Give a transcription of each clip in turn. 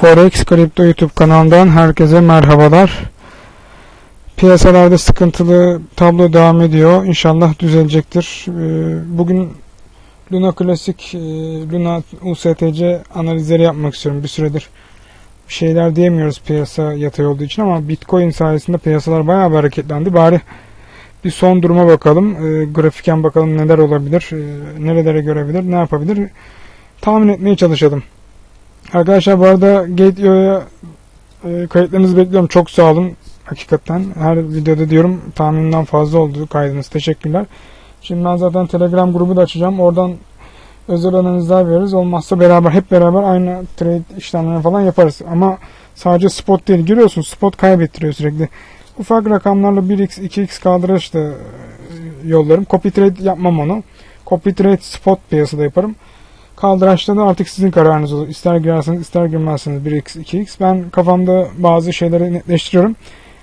Forex Kripto YouTube kanalından herkese merhabalar. Piyasalarda sıkıntılı tablo devam ediyor. İnşallah düzelecektir. Ee, Bugün Luna Klasik, e, Luna USTC analizleri yapmak istiyorum bir süredir. Bir şeyler diyemiyoruz piyasa yatay olduğu için ama Bitcoin sayesinde piyasalar bayağı hareketlendi. Bari bir son duruma bakalım. Ee, Grafiken bakalım neler olabilir, e, nerelere görebilir, ne yapabilir tahmin etmeye çalışalım. Arkadaşlar bu arada Gate.io'ya e, kayıtlarınızı bekliyorum. Çok sağ olun. Hakikaten her videoda diyorum tahminimden fazla oldu kaydınız. Teşekkürler. Şimdi ben zaten Telegram grubu da açacağım. Oradan özel analizler veririz. Olmazsa beraber hep beraber aynı trade işlemlerini falan yaparız. Ama sadece spot değil. Görüyorsun spot kaybettiriyor sürekli. Ufak rakamlarla 1x 2x kaldıraçla e, yollarım. Copy trade yapmam onu. Copy trade spot piyasada yaparım. Kaldıraçta da artık sizin kararınız olur. İster girerseniz ister girmezseniz 1x 2x. Ben kafamda bazı şeyleri netleştiriyorum.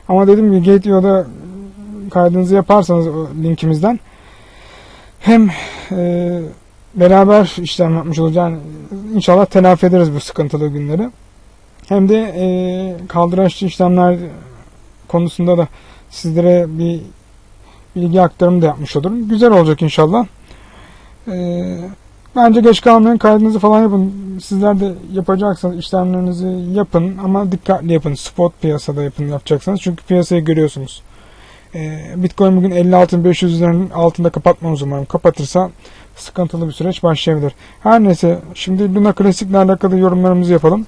Ama dedim ki Gate.io'da kaydınızı yaparsanız linkimizden hem e, beraber işlem yapmış olacağız. Yani inşallah telafi ederiz bu sıkıntılı günleri. Hem de e, kaldıraçlı işlemler konusunda da sizlere bir bilgi aktarımı da yapmış olurum. Güzel olacak inşallah. Eee Bence geç kalmayın kaydınızı falan yapın. Sizler de yapacaksanız işlemlerinizi yapın ama dikkatli yapın. Spot piyasada yapın yapacaksanız. Çünkü piyasayı görüyorsunuz. Ee, Bitcoin bugün 56.500 üzerinin altında kapatmamız umarım. Kapatırsa sıkıntılı bir süreç başlayabilir. Her neyse şimdi Luna Classic ile alakalı yorumlarımızı yapalım.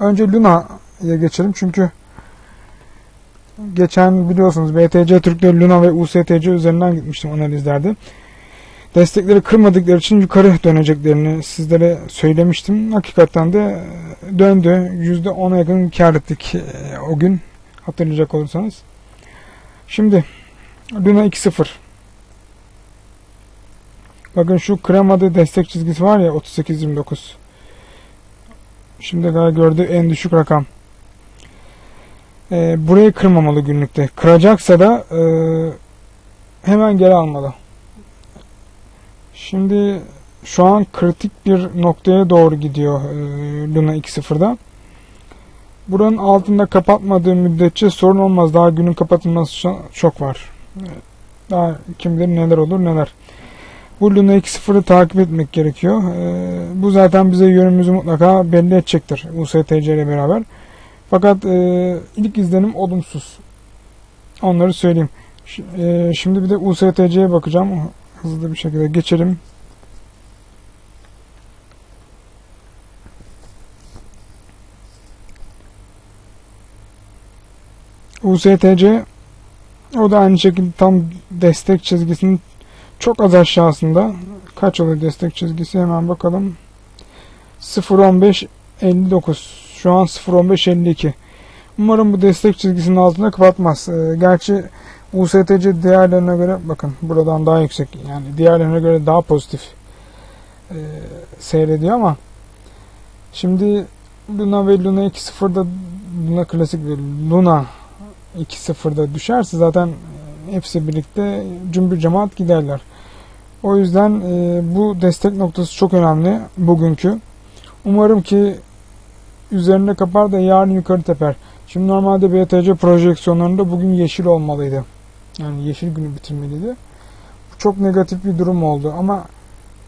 Önce Luna'ya geçelim çünkü geçen biliyorsunuz BTC Türk'te Luna ve USTC üzerinden gitmiştim analizlerde destekleri kırmadıkları için yukarı döneceklerini sizlere söylemiştim. Hakikaten de döndü. %10'a yakın kar ettik e, o gün hatırlayacak olursanız. Şimdi Luna 2.0 Bakın şu kremadı destek çizgisi var ya 38.29 Şimdi daha gördüğü en düşük rakam. Ee, burayı kırmamalı günlükte. Kıracaksa da e, hemen geri almalı. Şimdi şu an kritik bir noktaya doğru gidiyor e, Luna 2.0'da. Buranın altında kapatmadığı müddetçe sorun olmaz. Daha günün kapatılması çok var. Daha kim bilir neler olur neler. Bu Luna 2.0'ı takip etmek gerekiyor. E, bu zaten bize yönümüzü mutlaka belli edecektir. USTC ile beraber. Fakat e, ilk izlenim olumsuz. Onları söyleyeyim. Şimdi bir de USTC'ye bakacağım hızlı bir şekilde geçelim. USTC o da aynı şekilde tam destek çizgisinin çok az aşağısında. Kaç oluyor destek çizgisi hemen bakalım. 0.15.59 şu an 0.15.52 Umarım bu destek çizgisinin altında kapatmaz. Ee, gerçi USTC diğerlerine göre bakın buradan daha yüksek yani diğerlerine göre daha pozitif e, seyrediyor ama şimdi Luna ve Luna 2.0'da Luna klasik ve Luna 2.0'da düşerse zaten hepsi birlikte cümbür cemaat giderler. O yüzden e, bu destek noktası çok önemli bugünkü. Umarım ki üzerinde kapar da yarın yukarı teper. Şimdi normalde BTC projeksiyonlarında bugün yeşil olmalıydı. Yani yeşil günü bitirmeliydi. Bu çok negatif bir durum oldu ama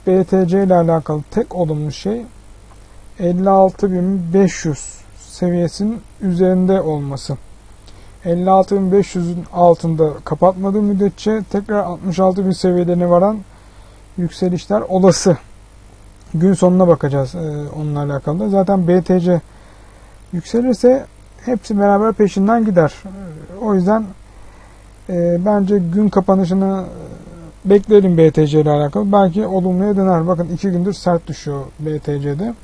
BTC ile alakalı tek olumlu şey 56.500 seviyesinin üzerinde olması. 56.500'ün altında kapatmadığı müddetçe tekrar 66.000 seviyelerine varan yükselişler olası. Gün sonuna bakacağız e, onunla alakalı. Zaten BTC yükselirse hepsi beraber peşinden gider. O yüzden e, bence gün kapanışını e, bekleyelim BTC ile alakalı. Belki olumluya döner. Bakın iki gündür sert düşüyor BTC'de.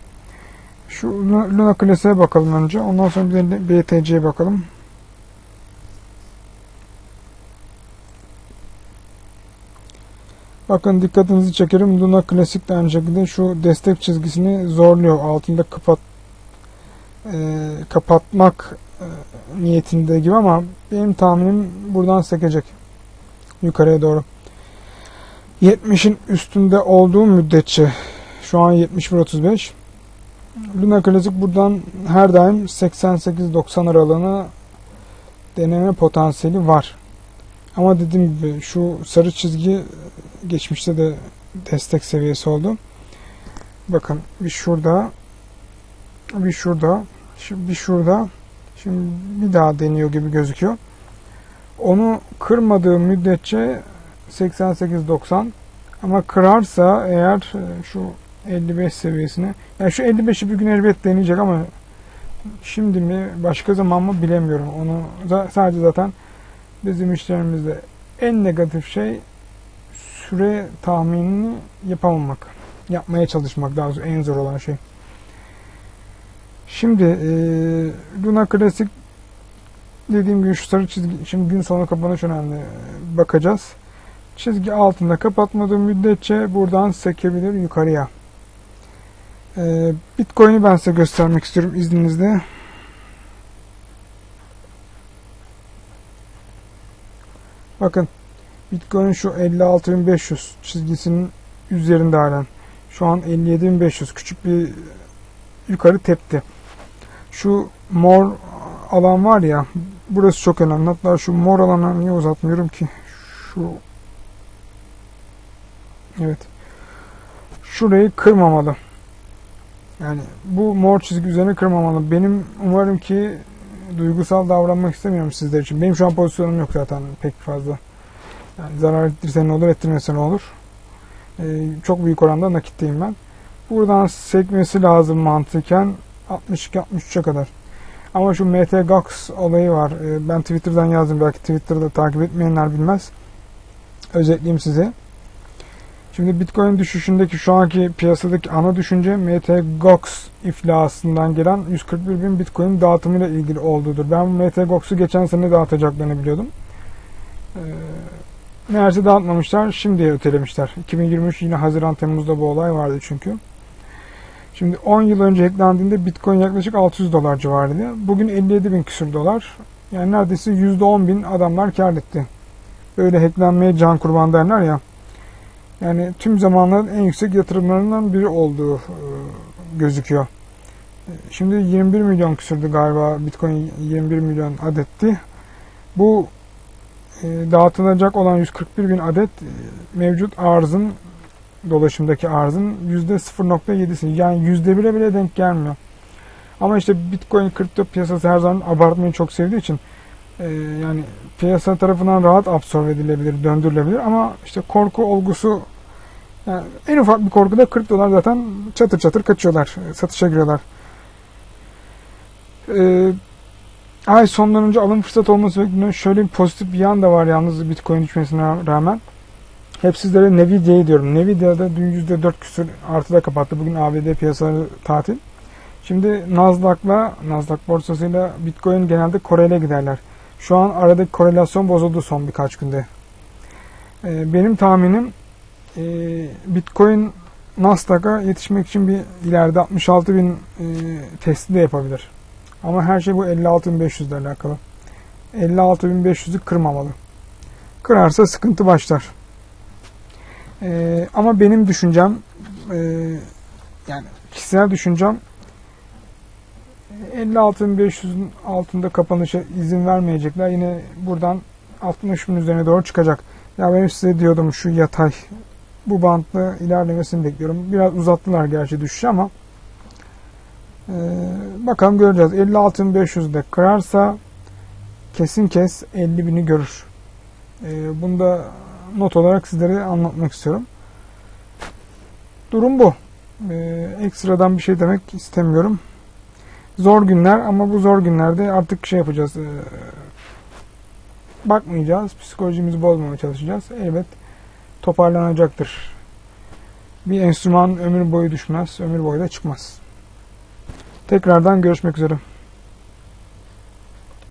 Şu Luna Classic'e bakalım önce. Ondan sonra bir de BTC'ye bakalım. Bakın dikkatinizi çekerim. Luna Classic de aynı şekilde şu destek çizgisini zorluyor. Altında kapat e, kapatmak e, niyetinde gibi ama benim tahminim buradan sekecek yukarıya doğru. 70'in üstünde olduğu müddetçe şu an 71.35 Luna Classic buradan her daim 88-90 aralığına deneme potansiyeli var. Ama dediğim gibi şu sarı çizgi geçmişte de destek seviyesi oldu. Bakın bir şurada bir şurada bir şurada şimdi bir daha deniyor gibi gözüküyor. Onu kırmadığı müddetçe 88-90 ama kırarsa eğer e, şu 55 seviyesine yani şu 55'i bir gün elbet deneyecek ama şimdi mi başka zaman mı bilemiyorum. Onu sadece zaten bizim işlerimizde en negatif şey süre tahminini yapamamak. Yapmaya çalışmak daha en zor olan şey. Şimdi e, Luna Classic dediğim gibi şu sarı çizgi şimdi gün sonu kapanış önemli e, bakacağız. Çizgi altında kapatmadığı müddetçe buradan sekebilir yukarıya. E, Bitcoin'i ben size göstermek istiyorum izninizle. Bakın Bitcoin şu 56.500 çizgisinin üzerinde halen. Şu an 57.500 küçük bir yukarı tepti. Şu mor alan var ya burası çok önemli. Hatta şu mor alana niye uzatmıyorum ki? Şu Evet. Şurayı kırmamalı. Yani bu mor çizgi üzerine kırmamalı. Benim umarım ki duygusal davranmak istemiyorum sizler için. Benim şu an pozisyonum yok zaten pek fazla. Yani zarar ettirse ne olur, ettirmese ne olur. Ee, çok büyük oranda nakitteyim ben. Buradan sekmesi lazım mantıken 62-63'e kadar. Ama şu MTGOX olayı var. Ee, ben Twitter'dan yazdım. Belki Twitter'da takip etmeyenler bilmez. Özetleyeyim size. Şimdi Bitcoin düşüşündeki şu anki piyasadaki ana düşünce MTGOX iflasından gelen 141 bin Bitcoin dağıtımıyla ilgili olduğudur. Ben bu MTGOX'u geçen sene dağıtacaklarını biliyordum. Ee, meğerse dağıtmamışlar. Şimdiye ötelemişler. 2023 yine Haziran Temmuz'da bu olay vardı çünkü. Şimdi 10 yıl önce hacklendiğinde Bitcoin yaklaşık 600 dolar civarıydı. Bugün 57 bin küsür dolar. Yani neredeyse %10 bin adamlar kar etti. Böyle hacklenmeye can kurban derler ya. Yani tüm zamanların en yüksek yatırımlarından biri olduğu e, gözüküyor. E, Şimdi 21 milyon küsürdü galiba Bitcoin 21 milyon adetti. Bu e, dağıtılacak olan 141 bin adet mevcut arzın dolaşımdaki arzın %0.7'si yani %1'e bile denk gelmiyor. Ama işte Bitcoin kripto piyasası her zaman abartmayı çok sevdiği için e, yani piyasa tarafından rahat absorbe edilebilir, döndürülebilir ama işte korku olgusu yani en ufak bir korkuda 40 dolar zaten çatır çatır kaçıyorlar, e, satışa giriyorlar. E, ay sondan önce alım fırsat olması bekleniyor. Şöyle bir pozitif bir yan da var yalnız Bitcoin düşmesine rağmen. Hep sizlere Nvidia'yı diyorum. Nvidia'da dün %4 küsur artıda kapattı. Bugün ABD piyasaları tatil. Şimdi Nasdaq'la, Nasdaq borsasıyla Bitcoin genelde Kore'yle giderler. Şu an aradaki korelasyon bozuldu son birkaç günde. Ee, benim tahminim e, Bitcoin Nasdaq'a yetişmek için bir ileride 66 bin e, testi de yapabilir. Ama her şey bu 56.500 ile alakalı. 56.500'ü kırmamalı. Kırarsa sıkıntı başlar. Ee, ama benim düşüncem e, yani kişisel düşüncem 56.500'ün altında kapanışa izin vermeyecekler. Yine buradan 60 bin üzerine doğru çıkacak. Ya ben size diyordum şu yatay bu bantla ilerlemesini bekliyorum. Biraz uzattılar gerçi düşüşü ama e, bakalım göreceğiz. 56.500'de kırarsa kesin kes 50 bini görür. E, bunu da not olarak sizlere anlatmak istiyorum. Durum bu. Ee, ekstradan bir şey demek istemiyorum. Zor günler ama bu zor günlerde artık şey yapacağız. Ee, bakmayacağız. Psikolojimizi bozmamaya çalışacağız. Elbet toparlanacaktır. Bir enstrüman ömür boyu düşmez. Ömür boyu da çıkmaz. Tekrardan görüşmek üzere.